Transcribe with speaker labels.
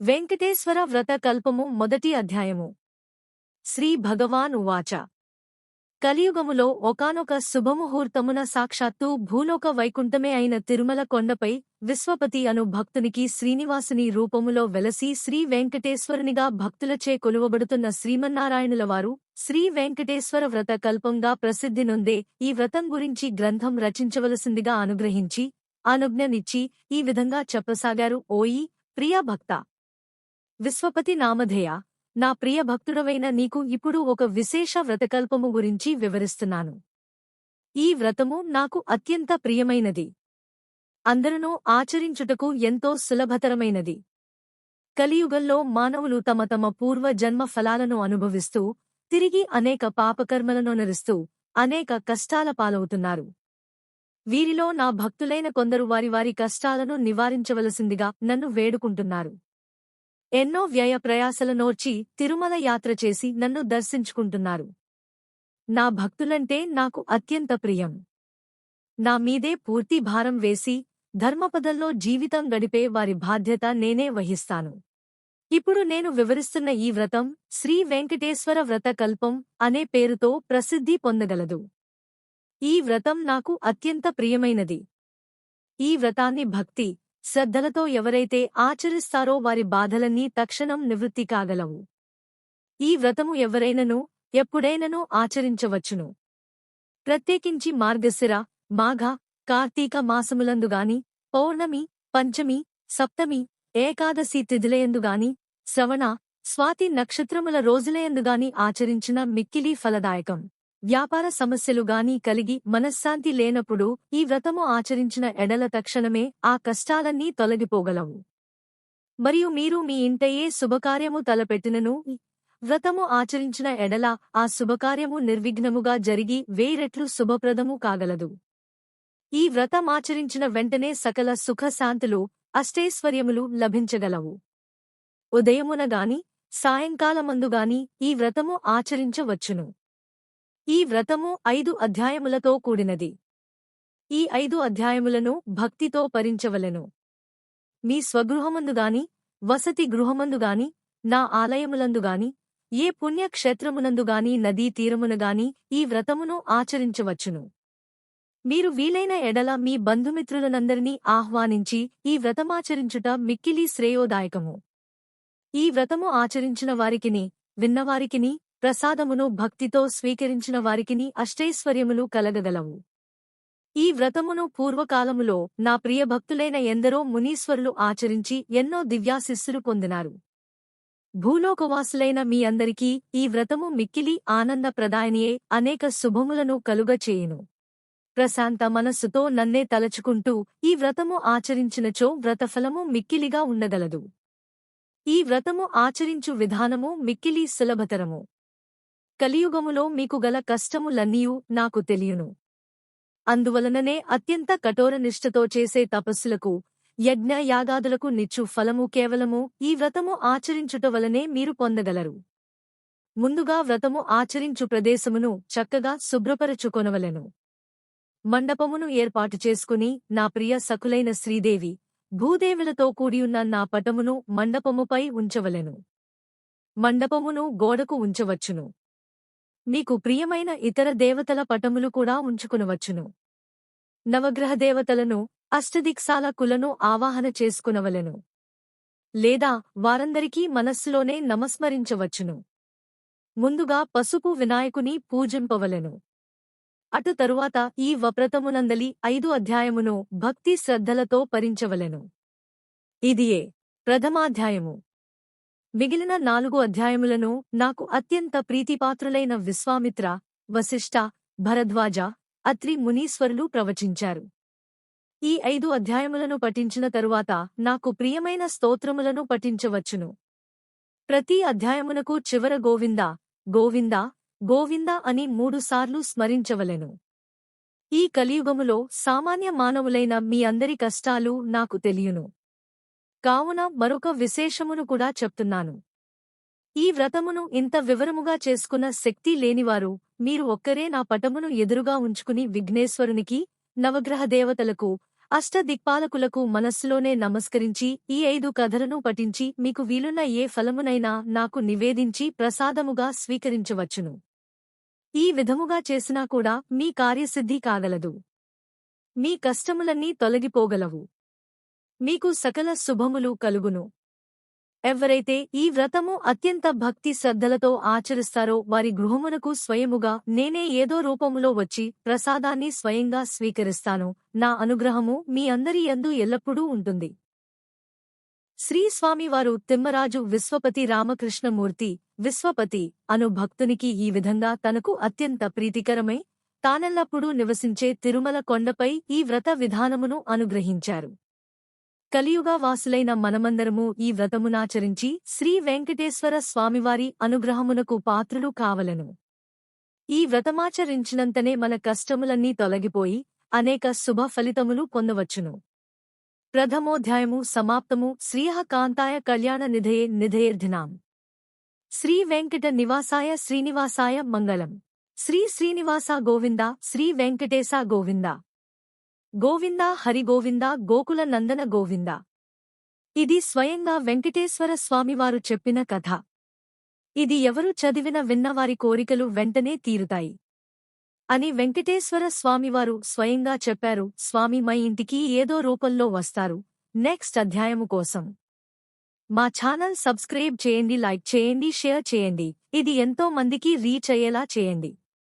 Speaker 1: వెంకటేశ్వర వ్రత కల్పము మొదటి అధ్యాయము. శ్రీ భగవాన్ ఉవాచ కలియుగములో ఒకానొక శుభముహూర్తమున సాక్షాత్తు భూలోక వైకుంఠమే అయిన తిరుమల కొండపై విశ్వపతి అను భక్తునికి శ్రీనివాసుని రూపములో వెలసి శ్రీ వెంకటేశ్వరునిగా భక్తులచే కొలువబడుతున్న శ్రీమన్నారాయణులవారు శ్రీ వెంకటేశ్వర వ్రత కల్పంగా ప్రసిద్ధి నొందే ఈ వ్రతం గురించి గ్రంథం రచించవలసిందిగా అనుగ్రహించి అనుజ్ఞనిచ్చి ఈ విధంగా చెప్పసాగారు. ఓయి ప్రియ భక్త విశ్వపతి నామధేయ నా ప్రియ భక్తుడవైన నీకు ఇప్పుడు ఒక విశేష వ్రతకల్పము గురించి వివరిస్తున్నాను. ఈ వ్రతము నాకు అత్యంత ప్రియమైనది. అందరనూ ఆచరించుటకు ఎంతో సులభతరమైనది. కలియుగంలో మానవులు తమ తమ పూర్వ జన్మ ఫలాలను అనుభవిస్తూ తిరిగి అనేక పాపకర్మలను నరుస్తూ అనేక కష్టాల పాలవుతున్నారు. వీరిలో నా భక్తులైన కొందరు వారి వారి కష్టాలను నివారించవలసిందిగా నన్ను వేడుకుంటున్నారు. ఎన్నో వ్యయ ప్రయాసలనోర్చి తిరుమల యాత్ర చేసి నన్ను దర్శించుకుంటున్నారు. నా భక్తులంటే నాకు అత్యంత ప్రియం. నా మీదే పూర్తి భారం వేసి ధర్మపదంలో జీవితం గడిపే వారి బాధ్యత నేనే వహిస్తాను. ఇప్పుడు నేను వివరిస్తున్న ఈ వ్రతం శ్రీ వెంకటేశ్వర వ్రత కల్పం అనే పేరుతో ప్రసిద్ధి పొందగలదు. ఈ వ్రతం నాకు అత్యంత ప్రియమైనది. ఈ వ్రతాన్ని భక్తి శ్రద్ధలతో ఎవరైతే ఆచరిస్తారో వారి బాధలన్నీ తక్షణం నివృత్తి కాగలవు. ఈ వ్రతము ఎవరైనను ఎప్పుడైనను ఆచరించవచ్చును. ప్రత్యేకించి మార్గశిర మాఘ కార్తీక మాసములందుగాని పౌర్ణమి పంచమి సప్తమి ఏకాదశి తిథులయందుగాని శ్రవణ స్వాతి నక్షత్రముల రోజులయందుగాని ఆచరించిన మిక్కిలి ఫలదాయకం. వ్యాపార సమస్యలు గాని కలిగి మనశ్శాంతి లేనప్పుడు ఈ వ్రతము ఆచరించిన ఎడల తక్షణమే ఆ కష్టాలన్నీ తొలగిపోగలవు. మరియు మీరు మీ ఇంటయే శుభకార్యము తలపెట్టినను వ్రతము ఆచరించిన ఎడల ఆ శుభకార్యము నిర్విఘ్నముగా జరిగి వేరెట్లు శుభప్రదము కాగలదు. ఈ వ్రతమాచరించిన వెంటనే సకల సుఖశాంతులు అష్టైశ్వర్యములు లభించగలవు. ఉదయమునగాని సాయంకాలమందుగాని ఈ వ్రతము ఆచరించవచ్చును. ఈ వ్రతము ఐదు అధ్యాయములతో కూడినది. ఈ ఐదు అధ్యాయములను భక్తితో పరించవలెను మీ స్వగృహమందుగాని వసతి గృహమందుగాని నా ఆలయములందుగాని ఏ పుణ్యక్షేత్రమునందుగాని నదీ తీరమునగాని ఈ వ్రతమును ఆచరించవచ్చును. మీరు వీలైన ఎడల మీ బంధుమిత్రులనందరినీ ఆహ్వానించి ఈ వ్రతమాచరించుట మిక్కిలి శ్రేయోదాయకము. ఈ వ్రతము ఆచరించిన వారికిని విన్నవారికిని ప్రసాదమును భక్తితో స్వీకరించిన వారికిని అష్టైశ్వర్యములు కలగగలవు. ఈ వ్రతమును పూర్వకాలములో నా ప్రియభక్తులైన ఎందరో మునీశ్వరులు ఆచరించి ఎన్నో దివ్యాశిస్సులు పొందినారు. భూలోకవాసులైన మీ అందరికీ ఈ వ్రతము మిక్కిలి ఆనందప్రదాయనియే అనేక శుభములను కలుగచేయును. ప్రశాంత మనస్సుతో నన్నే తలచుకుంటూ ఈ వ్రతము ఆచరించినచో వ్రతఫలము మిక్కిలిగా ఉండగలదు. ఈ వ్రతము ఆచరించు విధానము మిక్కిలి సులభతరము. కలియుగములో మీకు గల కష్టములన్నీయు నాకు తెలియను. అందువలననే అత్యంత కఠోర నిష్ఠతో చేసే తపస్సులకు యజ్ఞ యాగాదులకు నిచ్చు ఫలము కేవలము ఈ వ్రతము ఆచరించుట వలనే మీరు పొందగలరు. ముందుగా వ్రతము ఆచరించు ప్రదేశమును చక్కగా శుభ్రపరచుకొనవలెను. మండపమును ఏర్పాటు చేసుకుని నా ప్రియ సకులైన శ్రీదేవి భూదేవులతో కూడియున్న నా పటమును మండపముపై ఉంచవలెను. మండపమును గోడకు ఉంచవచ్చును. మీకు ప్రియమైన ఇతర దేవతల పటములు కూడా ఉంచుకునవచ్చును. నవగ్రహ దేవతలను అష్టదిక్సాల కులను ఆవాహన చేసుకునవలెను. లేదా వారందరికీ మనస్సులోనే నమస్మరించవచ్చును. ముందుగా పసుపు వినాయకుని పూజింపవలెను. అటు తరువాత ఈ వప్రతమునందలి ఐదు అధ్యాయమును భక్తి శ్రద్ధలతో పరించవలెను. ఇదియే ప్రథమాధ్యాయము. మిగిలిన నాలుగు అధ్యాయములను నాకు అత్యంత ప్రీతిపాత్రులైన విశ్వామిత్ర వశిష్ఠ భరద్వాజ అత్రి మునీశ్వరులు ప్రవచించారు. ఈ ఐదు అధ్యాయములను పఠించిన తరువాత నాకు ప్రియమైన స్తోత్రములను పఠించవచ్చును. ప్రతి అధ్యాయమునకు చివర గోవింద గోవింద గోవింద అని మూడుసార్లు స్మరించవలెను. ఈ కలియుగములో సామాన్య మానవులైన మీ అందరి కష్టాలు నాకు తెలియను. కావున మరొక విశేషమును కూడా చెప్తున్నాను. ఈ వ్రతమును ఇంత వివరముగా చేసుకున్న శక్తి లేనివారు మీరు ఒక్కరే నా పటమును ఎదురుగా ఉంచుకుని విఘ్నేశ్వరునికి నవగ్రహ దేవతలకు అష్టదిక్పాలకులకు మనస్సులోనే నమస్కరించి ఈ ఐదు కథలను పఠించి మీకు వీలున్న ఏ ఫలమునైనా నాకు నివేదించి ప్రసాదముగా స్వీకరించవచ్చును. ఈ విధముగా చేసినా కూడా మీ కార్యసిద్ధి కాగలదు. మీ కష్టములన్నీ తొలగిపోగలవు. మీకు సకల శుభములు కలుగును. ఎవరైతే ఈ వ్రతము అత్యంత భక్తి శ్రద్ధలతో ఆచరిస్తారో వారి గృహమునకు స్వయముగా నేనే ఏదో రూపములో వచ్చి ప్రసాదాన్ని స్వయంగా స్వీకరిస్తాను. నా అనుగ్రహము మీ అందరి యందు ఎల్లప్పుడూ ఉంటుంది. శ్రీ స్వామివారు తిమ్మరాజు విశ్వపతి రామకృష్ణమూర్తి విశ్వపతి అను భక్తునికి ఈ విధంగా తనకు అత్యంత ప్రీతికరమై తానెల్లప్పుడూ నివసించే తిరుమల కొండపై ఈ వ్రత విధానమును అనుగ్రహించారు. కలియుగవాసులైన మనమందరము ఈ వ్రతమునాచరించి శ్రీ వెంకటేశ్వర స్వామివారి అనుగ్రహమునకు పాత్రులు కావలను. ఈ వ్రతమాచరించినంతనే మన కష్టములన్నీ తొలగిపోయి అనేక శుభ ఫలితములు పొందవచ్చును. ప్రథమోధ్యాయము సమాప్తము శ్రీహ కాంతాయ కళ్యాణ నిధయే నిధయేర్ధినాం. శ్రీ వెంకట నివాసాయ శ్రీనివాసాయ మంగళం. శ్రీ శ్రీనివాస గోవింద శ్రీ వెంకటేశ గోవిందా. గోవింద హరిగోవిందా గోకుల నందన గోవింద. ఇది స్వయంగా వెంకటేశ్వర స్వామివారు చెప్పిన కథ. ఇది ఎవరు చదివిన విన్నవారి కోరికలు వెంటనే తీరుతాయి. అని వెంకటేశ్వర స్వామివారు స్వయంగా చెప్పారు స్వామి మా ఇంటికి ఏదో రూపంలో వస్తారు. నెక్స్ట్ అధ్యాయము కోసం. మా ఛానల్ సబ్స్క్రైబ్ చేయండి లైక్ చేయండి షేర్ చేయండి. ఇది ఎంతో మందికి రీచ్ అయ్యేలా చేయండి.